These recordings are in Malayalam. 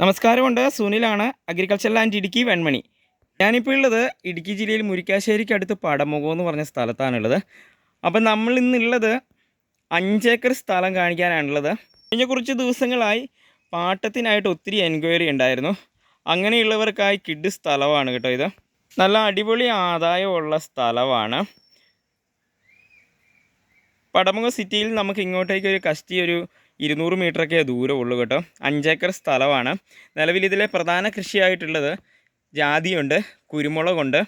നമസ്കാരമുണ്ട്. സുനിലാണ് അഗ്രികൾച്ചർ ലാൻഡ് ഇടുക്കി വെൺമണി. ഞാനിപ്പോൾ ഉള്ളത് ഇടുക്കി ജില്ലയിൽ മുരിക്കാശ്ശേരിക്ക് അടുത്ത് പടമുഖം എന്ന് പറഞ്ഞ സ്ഥലത്താണുള്ളത്. അപ്പം നമ്മൾ ഇന്നുള്ളത് അഞ്ചേക്കർ സ്ഥലം കാണിക്കാനാണുള്ളത്. കഴിഞ്ഞ കുറച്ച് ദിവസങ്ങളായി പാട്ടത്തിനായിട്ട് ഒത്തിരി എൻക്വയറി ഉണ്ടായിരുന്നു. അങ്ങനെയുള്ളവർക്കായി കിഡ് സ്ഥലമാണ് കേട്ടോ ഇത്. നല്ല അടിപൊളി ആദായമുള്ള സ്ഥലമാണ്. പടമുഖ സിറ്റിയിൽ നമുക്ക് ഇങ്ങോട്ടേക്ക് ഒരു കസ്റ്റി ഒരു ഇരുന്നൂറ് മീറ്ററൊക്കെ ദൂരമുള്ളൂ കേട്ടോ. അഞ്ചേക്കർ സ്ഥലമാണ്. നിലവിൽ ഇതിലെ പ്രധാന കൃഷിയായിട്ടുള്ളത് ജാതിയുണ്ട് കുരുമുളകുണ്ട്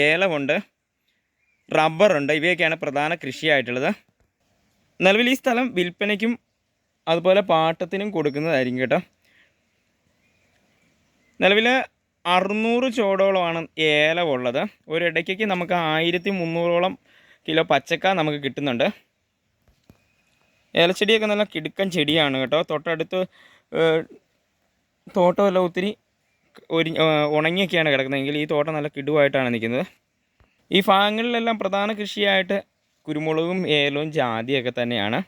ഏലമുണ്ട് റബ്ബറുണ്ട്. ഇവയൊക്കെയാണ് പ്രധാന കൃഷിയായിട്ടുള്ളത്. നിലവിൽ ഈ സ്ഥലം വിൽപ്പനയ്ക്കും അതുപോലെ പാട്ടത്തിനും കൊടുക്കുന്നതായിരിക്കും കേട്ടോ. നിലവിൽ അറുന്നൂറ് ചോടോളമാണ് ഏലമുള്ളത്. ഒരിടയ്ക്കൊക്കെ നമുക്ക് ആയിരത്തി മുന്നൂറോളം കിലോ പച്ചക്ക നമുക്ക് കിട്ടുന്നുണ്ട്. ഏലച്ചെടിയൊക്കെ നല്ല കിടുക്കൻ ചെടിയാണ് കേട്ടോ. തൊട്ടടുത്ത് തോട്ടമെല്ലാം ഒത്തിരി ഒരു ഉണങ്ങിയൊക്കെയാണ് കിടക്കുന്നതെങ്കിൽ ഈ തോട്ടം നല്ല കിടുവായിട്ടാണ് നിൽക്കുന്നത്. ഈ ഭാഗങ്ങളിലെല്ലാം പ്രധാന കൃഷിയായിട്ട് കുരുമുളകും ഏലവും ജാതിയൊക്കെ തന്നെയാണ്.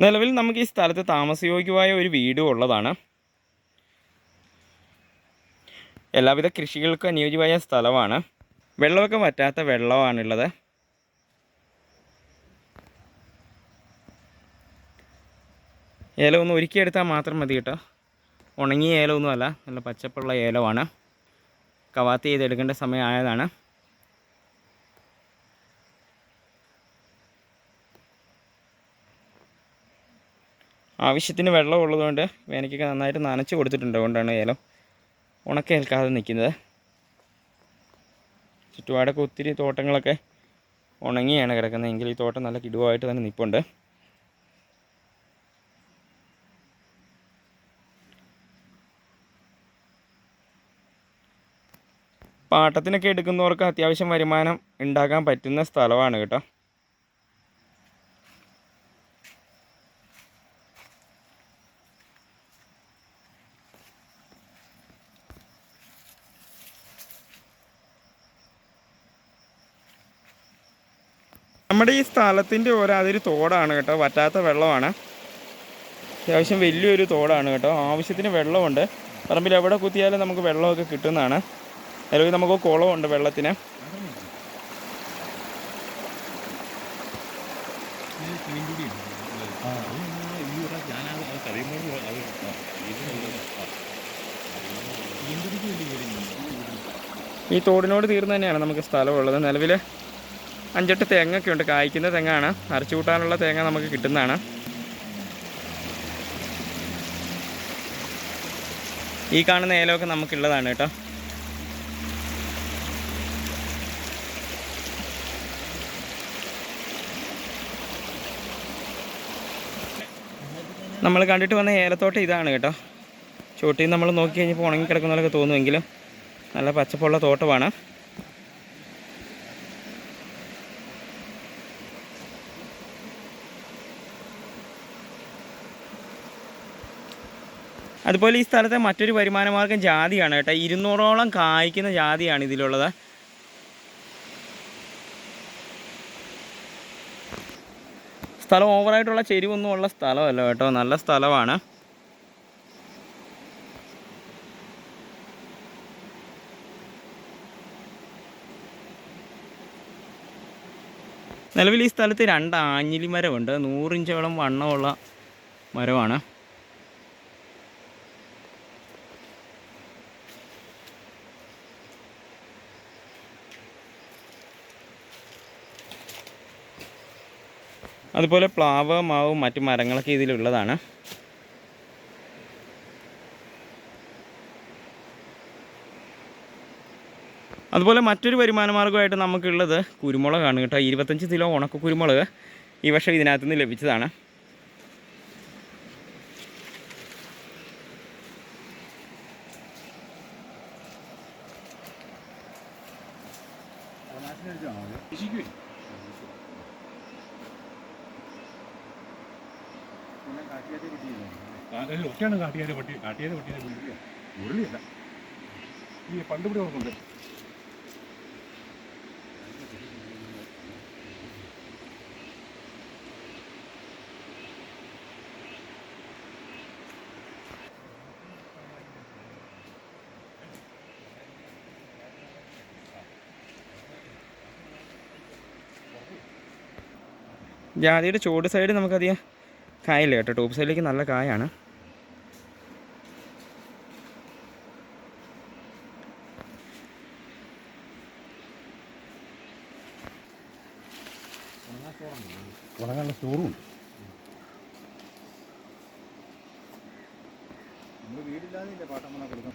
നിലവിൽ നമുക്ക് ഈ സ്ഥലത്ത് താമസയോഗ്യമായ ഒരു വീടും ഉള്ളതാണ്. എല്ലാവിധ കൃഷികൾക്കും അനുയോജ്യമായ സ്ഥലമാണ്. വെള്ളമൊക്കെ വറ്റാത്ത വെള്ളമാണുള്ളത്. ഏല ഒന്ന് ഒരുക്കിയെടുത്താൽ മാത്രം മതി കേട്ടോ. ഉണങ്ങിയ ഏലമൊന്നുമല്ല നല്ല പച്ചപ്പുള്ള ഏലമാണ്. കവാത്ത് ചെയ്തെടുക്കേണ്ട സമയമായതാണ്. ആവശ്യത്തിന് വെള്ളം ഉള്ളതുകൊണ്ട് വേനയ്ക്കൊക്കെ നന്നായിട്ട് നനച്ച് കൊടുത്തിട്ടുണ്ട്. അതുകൊണ്ടാണ് ഏലം ഉണക്കേൽക്കാതെ നിൽക്കുന്നത്. ചുറ്റുപാടൊക്കെ ഒത്തിരി തോട്ടങ്ങളൊക്കെ ഉണങ്ങിയാണ് കിടക്കുന്നത്. എങ്കിൽ ഈ തോട്ടം നല്ല കിടുവായിട്ട് തന്നെ നിൽപ്പുണ്ട്. പാട്ടത്തിനൊക്കെ എടുക്കുന്നവർക്ക് അത്യാവശ്യം വരുമാനം ഉണ്ടാക്കാൻ പറ്റുന്ന സ്ഥലമാണ് കേട്ടോ. നമ്മുടെ ഈ സ്ഥലത്തിന്റെ ഓരോ അതൊരു തോടാണ് കേട്ടോ വറ്റാത്ത വെള്ളമാണ്. അത്യാവശ്യം വലിയൊരു തോടാണ് കേട്ടോ ആവശ്യത്തിന് വെള്ളമുണ്ട്. പറമ്പിൽ എവിടെ കുത്തിയാലും നമുക്ക് വെള്ളമൊക്കെ കിട്ടുന്നതാണ്. നിലവിൽ നമുക്ക് കുളമുണ്ട് വെള്ളത്തിന്. ഈ തോടിനോട് തീർന്ന് തന്നെയാണ് നമുക്ക് സ്ഥലമുള്ളത്. നിലവിൽ അഞ്ചെട്ട് തേങ്ങയൊക്കെ ഉണ്ട്. കായ്ക്കുന്ന തെങ്ങാണ് അരച്ചു കൂട്ടാനുള്ള തേങ്ങ നമുക്ക് കിട്ടുന്നതാണ്. ഈ കാണുന്ന ഏലമൊക്കെ നമുക്കുള്ളതാണ് കേട്ടോ. നമ്മൾ കണ്ടിട്ട് വന്ന ഏലത്തോട്ടം ഇതാണ് കേട്ടോ. ചുവട്ടിൽ നമ്മൾ നോക്കി കഴിഞ്ഞപ്പോൾ ഉണങ്ങി കിടക്കുന്നതൊക്കെ തോന്നുമെങ്കിലും നല്ല പച്ചപ്പുള്ള തോട്ടമാണ്. അതുപോലെ ഈ സ്ഥലത്തെ മറ്റൊരു വരുമാന മാർഗം ജാതിയാണ് കേട്ടോ. ഇരുന്നൂറോളം കായ്ക്കുന്ന ജാതിയാണ് ഇതിലുള്ളത്. സ്ഥലം ഓവറായിട്ടുള്ള ചെരിവൊന്നും ഉള്ള സ്ഥലമല്ല കേട്ടോ. നല്ല സ്ഥലമാണ്. നിലവിൽ ഈ സ്ഥലത്ത് രണ്ട് ആഞ്ഞിലി മരമുണ്ട് നൂറിഞ്ചോളം വണ്ണമുള്ള മരമാണ്. അതുപോലെ പ്ലാവ് മാവ് മറ്റു മരങ്ങളൊക്കെ ഇതിലുള്ളതാണ്. അതുപോലെ മറ്റൊരു വരുമാന മാർഗമായിട്ട് നമുക്കുള്ളത് കുരുമുളകാണ് കേട്ടോ. ഇരുപത്തഞ്ച് കിലോ ഉണക്ക കുരുമുളക് ഈ വർഷം ഇതിനകത്ത് നിന്ന് ലഭിച്ചതാണ്. ഒക്കെയാണ് കാട്ടിയാരെ പട്ടി കാട്ടിയാരെ പട്ടിയെ വിളിക്കുക ഈ പണ്ട് ഇവിടെ ഓർക്കുന്നുണ്ട് ജാതിയുടെ ചുവട് സൈഡ് നമുക്കധികം കായില്ല കേട്ടോ. ടോപ്പ് സൈഡിലേക്ക് നല്ല കായാണ്. ഉണങ്ങാനുള്ള സ്റ്റോറും ഉണ്ട്. നമ്മൾ വീടില്ലാതെ പാട്ടമ്മ കൊടുക്കാം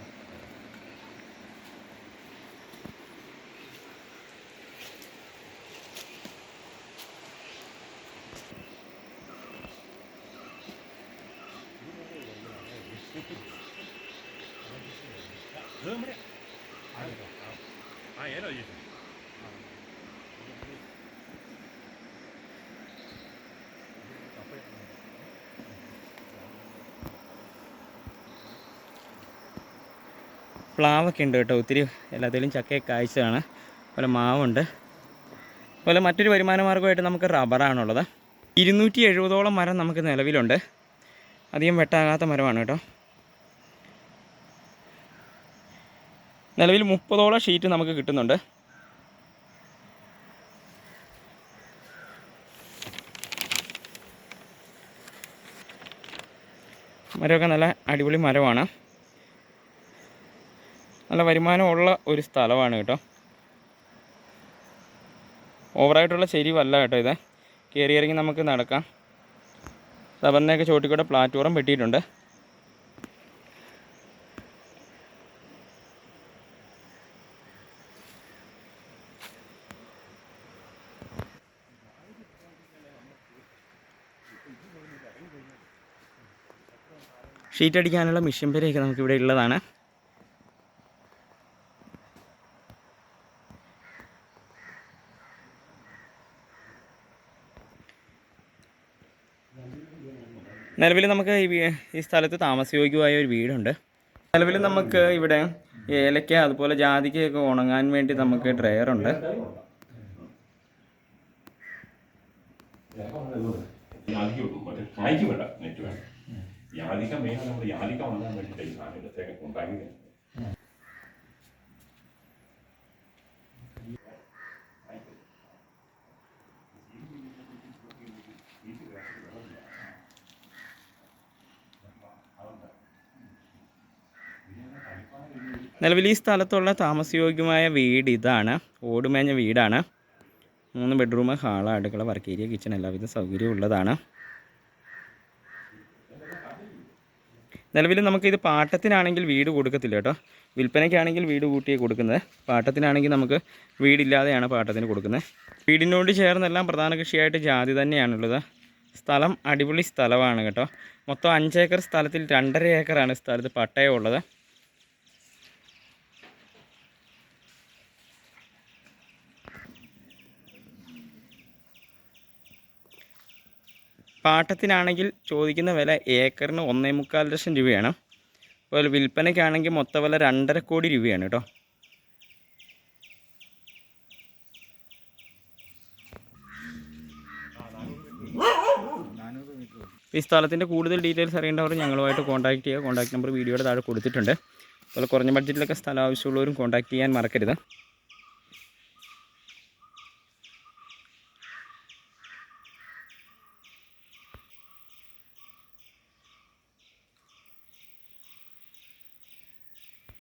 പ്ലാവൊക്കെ ഉണ്ട് കേട്ടോ. ഒത്തിരി എല്ലാത്തിലും ചക്കയൊക്കെ കാഴ്ചയാണ് അതുപോലെ മാവുണ്ട്. അതുപോലെ മറ്റൊരു വരുമാന മാർഗമായിട്ട് നമുക്ക് റബ്ബറാണുള്ളത്. ഇരുന്നൂറ്റി എഴുപതോളം മരം നമുക്ക് നിലവിലുണ്ട്. അധികം വെട്ടാകാത്ത മരമാണ് കേട്ടോ. നിലവിൽ മുപ്പതോളം ഷീറ്റ് നമുക്ക് കിട്ടുന്നുണ്ട്. മരമൊക്കെ നല്ല അടിപൊളി മരമാണ്. നല്ല വരുമാനമുള്ള ഒരു സ്ഥലമാണ് കേട്ടോ. ഓവറായിട്ടുള്ള ചെരിവല്ല കേട്ടോ ഇത്. കയറി ഇറങ്ങി നമുക്ക് നടക്കാം. സബറിനൊക്കെ ചോട്ടിക്കൂടെ പ്ലാറ്റ്ഫോറം വെട്ടിയിട്ടുണ്ട്. ഷീറ്റ് അടിക്കാനുള്ള മെഷീൻ പേരെയൊക്കെ നമുക്കിവിടെ ഉള്ളതാണ്. നിലവിൽ നമുക്ക് ഈ ഈ സ്ഥലത്ത് താമസയോഗ്യമായ ഒരു വീടുണ്ട്. നിലവിൽ നമുക്ക് ഇവിടെ ഏലക്ക അതുപോലെ ജാതിക്കയൊക്കെ ഉണങ്ങാൻ വേണ്ടി നമുക്ക് ഡ്രയർ ഉണ്ട്. യാതിക മെയിൻ നമ്മൾ ജാതിക്ക വാങ്ങാൻ വേണ്ടിയിട്ട് ഈ സാധനം ഇടത്തേക്ക് ഉണ്ടാക്കിയത്. നിലവിൽ ഈ സ്ഥലത്തുള്ള താമസയോഗ്യമായ വീട് ഇതാണ്. ഓടുമേഞ്ഞ വീടാണ്. മൂന്ന് ബെഡ്റൂം ഹാൾ അടുക്കള വർക്ക് ഏരിയ കിച്ചൺ എല്ലാവിധ സൗകര്യവും ഉള്ളതാണ്. നിലവിൽ നമുക്കിത് പാട്ടത്തിനാണെങ്കിൽ വീട് കൊടുക്കത്തില്ല കേട്ടോ. വിൽപ്പനയ്ക്കാണെങ്കിൽ വീട് കൂട്ടിയേ കൊടുക്കുന്നത്. പാട്ടത്തിനാണെങ്കിൽ നമുക്ക് വീടില്ലാതെയാണ് പാട്ടത്തിന് കൊടുക്കുന്നത്. വീടിനോട് ചേർന്നെല്ലാം പ്രധാന കൃഷിയായിട്ട് ജാതി തന്നെയാണുള്ളത്. സ്ഥലം അടിപൊളി സ്ഥലമാണ് കേട്ടോ. മൊത്തം അഞ്ചേക്കർ സ്ഥലത്തിൽ രണ്ടര ഏക്കറാണ് സ്ഥലത്ത് പട്ടയമുള്ളത്. പാട്ടത്തിനാണെങ്കിൽ ചോദിക്കുന്ന വില ഏക്കറിന് ഒന്നേ മുക്കാൽ ലക്ഷം രൂപയാണ്. അതുപോലെ വിൽപ്പനയ്ക്കാണെങ്കിൽ മൊത്ത വില രണ്ടര കോടി രൂപയാണ് കേട്ടോ. ഈ സ്ഥലത്തിന്റെ കൂടുതൽ ഡീറ്റെയിൽസ് അറിയേണ്ടവർ ഞങ്ങളുമായിട്ട് കോൺടാക്ട് ചെയ്യുക. കോൺടാക്ട് നമ്പർ വീഡിയോയുടെ താഴെ കൊടുത്തിട്ടുണ്ട്. അതുപോലെ കുറഞ്ഞ ബഡ്ജറ്റിലൊക്കെ സ്ഥലം ആവശ്യമുള്ളവരും കോൺടാക്ട് ചെയ്യാൻ മറക്കരുത്.